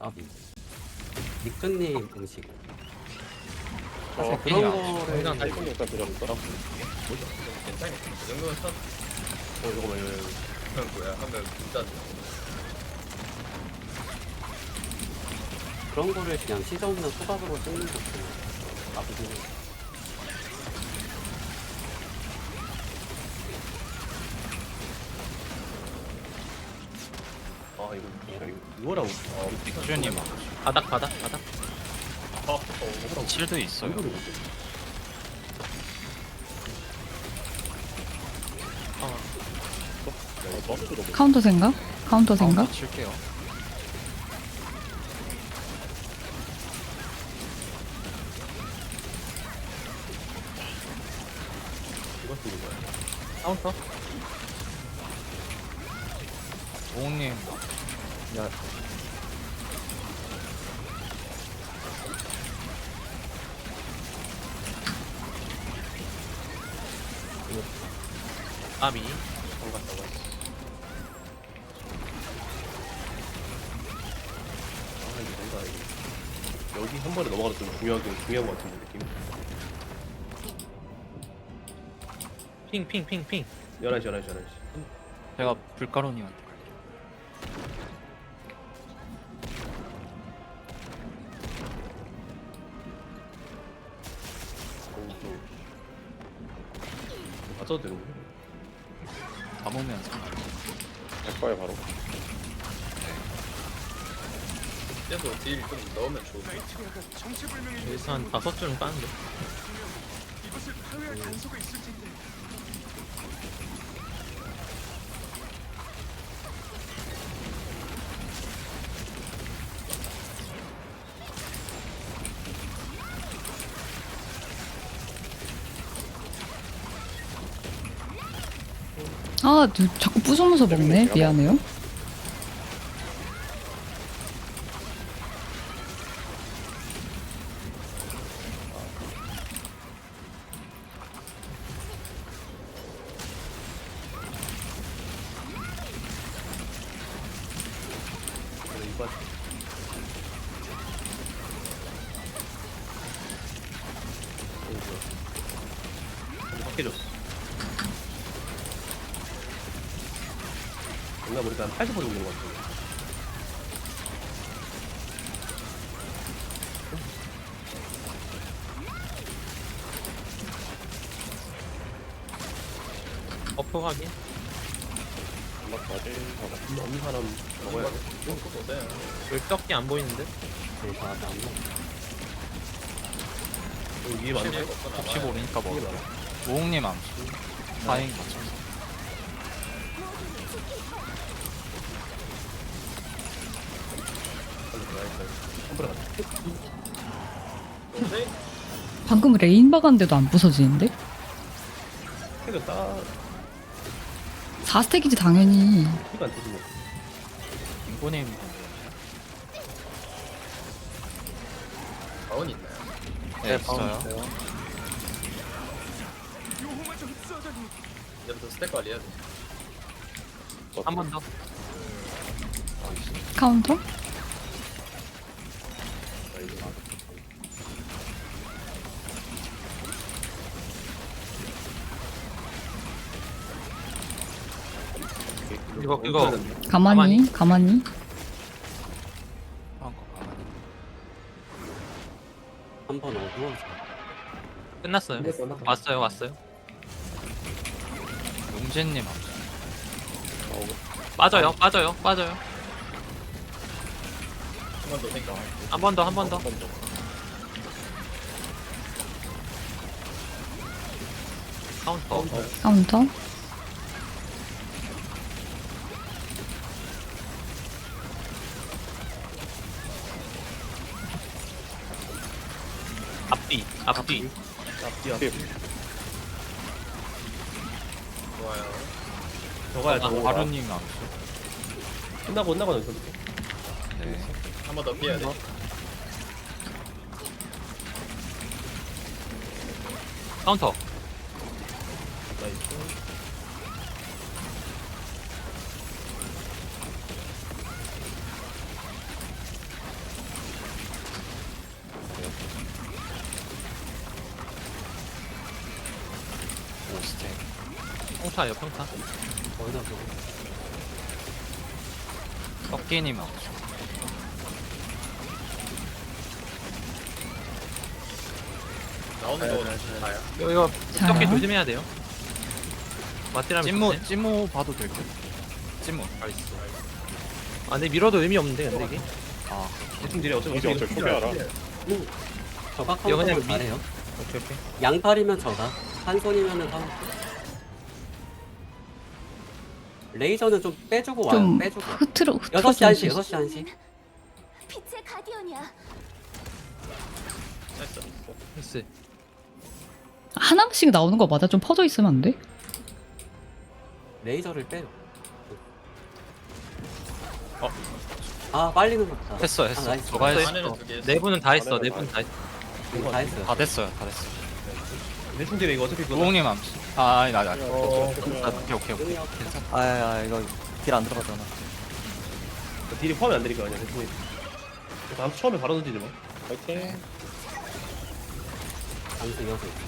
아비 니크님 음식 어, 사실 그냥 그런 거를 그냥 달- 일단 들어갈까? 어 괜찮아. 그 정도는 선. 이거 뭐 이거 그건 뭐야? 하면 진짜 그런 거를 그냥 시저 없는 소각으로 쓰는 것도 나쁘긴 해아 이거 이거 이거라고 아 슈님 바닥 바닥 바닥. 있어요. 야 이거 버스도 못 카운터 생각? 카운터 생각? 칠게요. 카운터. 오웅님 야. 아비. 잠갔다가 아 이거 뭔가 이거. 여기 한 번에 넘어가도 좀 중요하게 중요한 것 같은 느낌? 핑 핑 핑 핑. 11시 11시 11시. 제가 불가루님한테 맞아도 되는구나 담으면서 갈 거야 바로 그래도 딜좀 넣으면 좋은데. 여기서 한 다섯 줄은 까는데. 아, 누- 자꾸 부수면서 먹네. 미안해요. 바뀌어졌어 뭔가 보니까 한 80% 정도 된것 같아 어퍼 확인. 맞 맞을 어, 없는 사람 먹어야 돼 여기 떡이 안 보이는데? 그래서 아직 안 먹어 여기 위에 위에 먹어요. 많아 오웅님 암수. 사행 맞춰서. 빨 방금 레인 박았는데도 안 부서지는데? 딱 4스택이지 당연히. 피가 안 자원 있나요? 네, 있어요. 이제부터 스택 관리해야 돼. 어, 한번 더. 카운터? 아, 이거 나 이거- 이거. 가만히, 가만히. 한번 오고 끝났어요. 끝났어, 끝났어. 왔어요 왔어요. 용재님. 빠져요 빠져요 빠져요. 한 번 더 생각. 한 번 더 한 번 더. 카운터. 카운터? 앞뒤 앞뒤. 앞뒤 앞뒤 저거야 아, 저거 아루님 암수 끝나고 온다고 여기서 네 한 번 더 피해야 돼. 카운터. 나이스. 평타예요 평타. 꺾기님 암수. 나오는 거 다야 네, 이거 이거 자요. 섞기 조심해야 돼요 마티라면 찐무 좋네. 찐무 봐도 될 듯. 찐무. 나이스 아 근데 밀어도 의미 없는데 근데 이게 아 대충 딜에 어차피 이제 어차피 포기하라. 저가 이거 그냥 카운터를 미- 잘해요 오케이 오케이 양팔이면 저가 한 손이면은 카운터 레이저는 좀 빼주고 와요 좀 빼주고 흐트러 흐트러 6시 1시 6시 1시 빛의 가디언이야. 나이스 나이스 하나씩 나오는 거 맞아? 좀 퍼져 있으면 안 돼? 레이저를 빼요 어. 아 빨리 눌렀다 했어 아, 했어. 나이스. 저가 했어. 안에는 두개 네 분은 다 했어 네 분은 다 했어 다 했어요 다 됐어요 다 됐어. 대충 딜에 이거 어차피 그거 우홍님 암수. 아 아니 나 나. 어, 아, 오케이 오케이 오케이. 끝이야. 아야 이거 딜 안 들어가잖아. 딜이 포함이 안 되니까 그냥 대충 다음 처음에 바로 던지지 뭐 파이팅. 장수 이어서 있어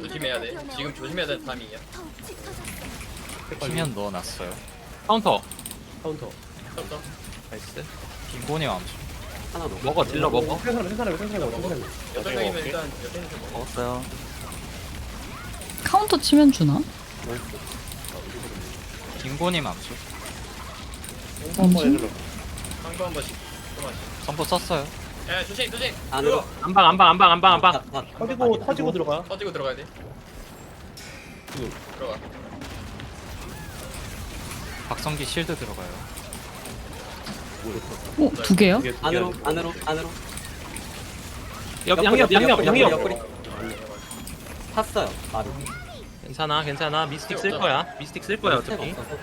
조심해야 돼 지금 조심해야 될 타이밍이야. 치면 넣어놨어요. 카운터 카운터 카운터 나이스 빙고님 암수. 하나 넣어. 먹어 딜러 먹어. 생사람 생사람 생사람 생사람 여덟 명이면 일단 여덟 명이면 먹어. 먹었어요. 카운터 치면 주나? 빙고님 암수. 암수? 한거 한 번씩. 그만. 선포 썼어요. 야 조심 조심. 안으로 안방 안방 안방 안방 안방. 다- 다- 터지고 다- 터지고 들어가. 터지고 들어가야 돼. 들어가. 박성기 실드 들어가요. 어? 두 개요? 안으로. 안으로 안으로. 옆 양옆 양옆 양옆. 옆구리 탔어요 바로. 괜찮아 괜찮아. 미스틱 쓸 거야. 미스틱 쓸 거야 스텝 어차피. 없어서.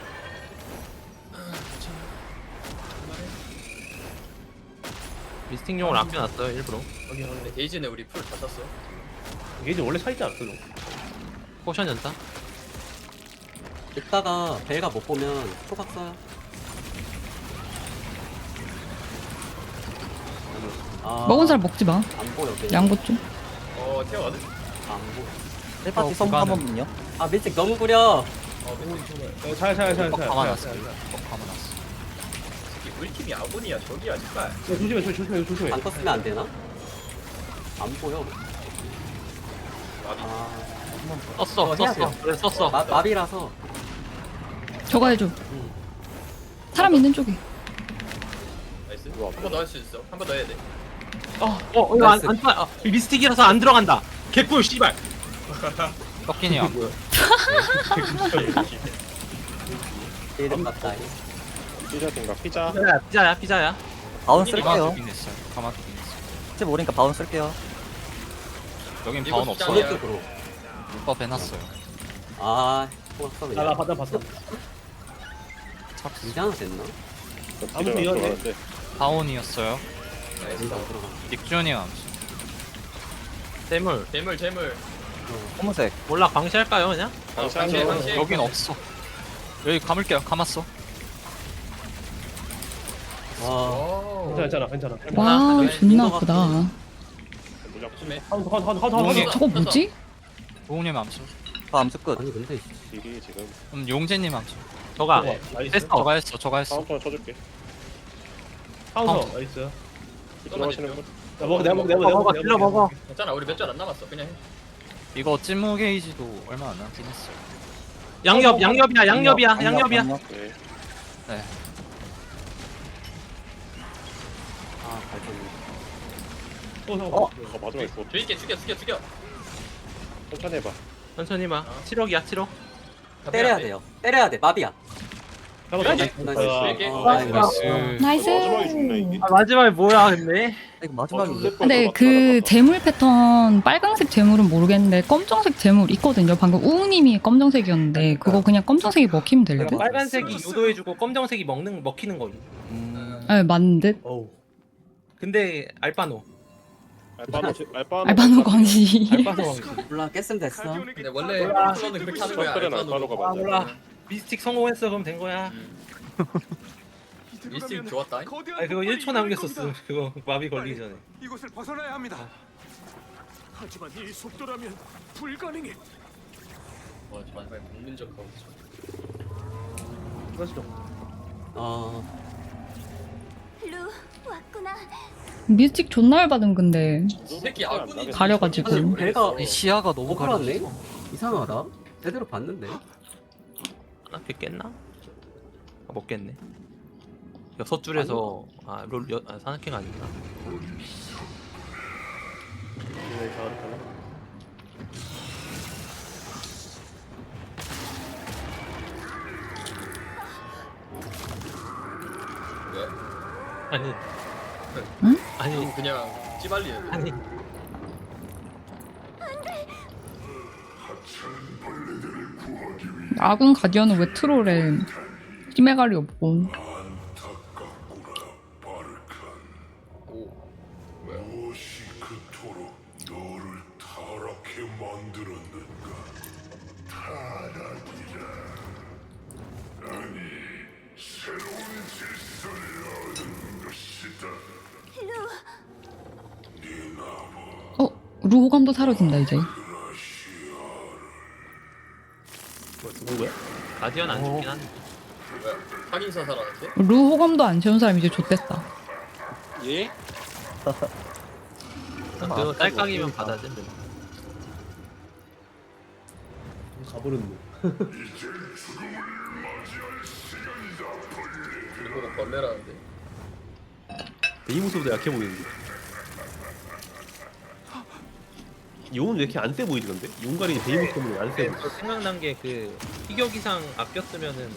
미스틱용을 아껴놨어요 일부러. 여기 하는데 데이지는 우리 풀다 이게 이제 원래 차있지 않았어 너 포션 연타? 이따가 벨가 못 보면 초각 써요 먹은 사람 먹지 마. 안 보여 벨. 양보 좀. 어 튀어가네 안 보여 1파티 선한 그거는- 번만요. 아 밀직 너무 구려 잘잘 잘잘 뻑 감아놨어. 뻑 감아놨어. 특히 우리 팀이 아군이야 저기야 제발 조심해 조심해 조심해 조심해 안 떴으면 안 되나? 안 보여 아 썼어 어, 해야 썼어 돼요. 그래 썼어 마, 마비라서 저거 해줘. 사람 있는 쪽에. 나이스 한 번 더 할 수 있어 한 번 더 해야 돼 어, 어, 이거 안, 안, 아, 이 미스틱이라서 안 들어간다. 개꿀, 씨발. 암수. 이름 맞다 피자인가 피자. 피자야, 피자야, 피자야. 바운 쓸게요. 두긴 했어요. 가마 두긴 했어요. 혹시 모르니까 바운 쓸게요. 여긴 바운. 없어요. 오른쪽으로 법 해놨어요. 아 나나 그냥 받아 봤어? 하나 됐나? 아무튼 이거. 바운이었어요. 닉준이 암수. 재물, 재물, 재물. 검은색. 몰라, 광시할까요, 그냥? 하죠. 방시. 여긴 없어. 여기 감을게요. 감았어. 와 괜찮아 괜찮아 괜찮아 와 네, 존나 인도가 아프다. 조심해. 카운터 카운터 카운터 카운터 용이- 카운터 저거 뭐지? 우홍님 암수. 바 암수 끝. 아니 근데 딜이 지금 음 용재님 암수. 저가. 나이스 됐어. 저가 했어. 저가 했어. 카운터 쳐줄게. 카운터 나이스 들어가시는 분. 나 먹어 내가 먹어 내가 먹어, 먹어 먹어, 내가 딜러 먹어. 괜찮아, 우리 몇줄안 남았어. 그냥 해. 이거 찐무 게이지도 얼마 안 남긴 했어요. 양옆, 양옆이야, 양옆이야, 양옆이야. 네. 아 발전이 어? 어 마지막에 있어. 죽일게, 죽여, 죽여, 죽여. 천천히 해봐. 천천히 봐. 7억이야, 7억. 때려야 돼요 때려야 돼 마비야 나이스. 나이스 나이스. 어, 나이스. 나이스. 나이스. 마지막에 죽네 이게. 아, 마지막에 뭐야, 근데? 이거 마지막에 이게 근데 그 재물 패턴 빨강색 재물은 모르겠는데 검정색 재물 있거든요. 방금 우웅님이 검정색이었는데 그거 그냥 검정색이 먹히면 될 듯? 빨간색이 유도해주고 검정색이 먹는, 먹히는 거임. 음, 네, 맞는 듯. 어우 근데, 알바노. 알바노 지- 알바노. 알바노 광시. 알바노. 몰라 깼으면 됐어 근데 원래 몰라. 플러는 그렇게 하는 거야. 아, 맞아. 몰라. 미스틱 성공했어, 그럼 된 거야. 미스틱 좋았다. 아니 그거 1초 남겼었어. 그거 마비 걸리기 전에. 이곳을 벗어나야 합니다. 하지만 이 속도라면 불가능해. 와 저. 정말 국민적 카운트. 그렇죠. 아루 왔구나. 미스틱 존나 열받은 근데 새끼 아군이 가려가지고. 사실 배가 이 시야가 너무 못 걸었네 가려졌어. 이상하다 제대로 봤는데 하나 깼나? 아, 못 깼네. 여섯 줄에서 아롤 아, 산악회가 아니구나. 이번에 자아를 가나? 아니. 응? 아니 그냥 찌발리야. 아니 아군 가디언은 왜 힘의 가리 없고 어? 루호감도 사라진다 이제 뭐 죽은 거야? 가디언 안 죽긴 한데. 확인사 살아났어? 루 호감도 안 채운 사람 이제 좆됐다 예? 그거 딸깍이면 받아야 돼. 가버렸네. 그리고 벌레라는데. 베이모스보다 약해 보이는데. 용은 왜 이렇게 안 세 보이지 근데? 용가리 베이모스 때문에 안 세. 근데 저 생각난 게 그 피격 이상 아껴 쓰면은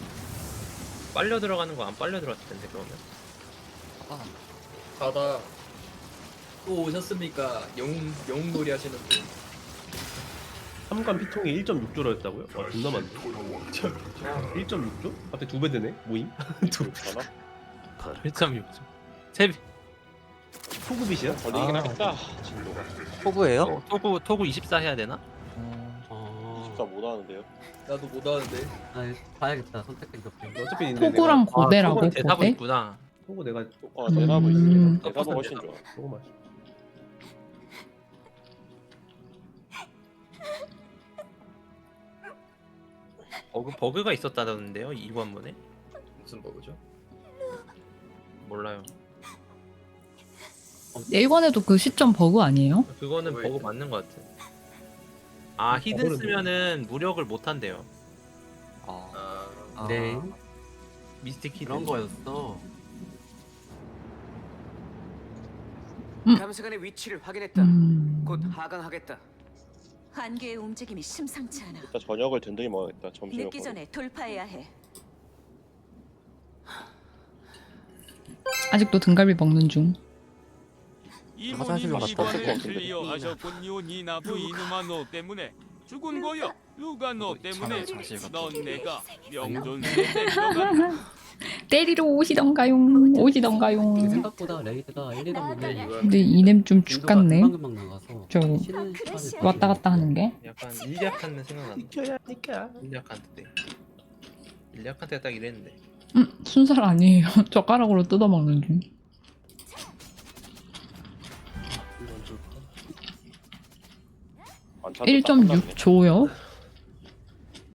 빨려 들어가는 거 안 빨려 들어갔을 텐데 그러면. 바다 또 오셨습니까? 영웅 영웅놀이 하시는 분. 3관 피통이 1.6조라였다고요? 와 존나 많네. 1.6조? 갑자기 두배 되네 모임? 두 하나? 1.6점. 세 걸리긴 아, 하겠다 진도가 포구예요? 어, 토구 토구 24 해야 되나? 아, 진짜 못하는데요 나도 못 하는데. 아 봐야겠다 선택된 것 어차피 있는데 토구랑 내가- 고대라고 토구는 대사부 고대? 있구나. 토구 내가 아 대나무 음. 있으니까 대나무 훨씬 좋아 토구 맛. 버그 버그가 있었다던데요 이 관문에? 무슨 버그죠? 몰라요. 1권에도 그 시점 버그 아니에요? 그거는 왜 버그? 맞는 것 같아. 아 히든 버그는 쓰면은 무력을 못 한대요. 아, 아, 네 미스틱 히든. 그런 거였어 감사관의 위치를 확인했다. 음... 곧 하강하겠다. 한계의 움직임이 심상치 않아. 일단 저녁을 든든히 먹어야겠다 점심 늦기 전에 돌파해야 해. 아직도 등갈비 먹는 중 화장실로 갔다 왔을 것 같은데. 클리어하셨군요 니나 부 이누마 너 때문에. 죽은 거야 누가 너 때문에? 넌 내가 명존수로 데려가. 때리러 오시던가요? 오시던가요? 생각보다 레이드가 1, 2단 보면 근데 이냄 좀 죽겠네. 금방금방 나가서 저 쉬는 시간이 왔다 갔다 하는 게? 약간 일리아칸 생각난다. 일리아칸 때가 딱 이랬는데. 음, 순살 아니에요. 젓가락으로 뜯어먹는 중 1.6조요?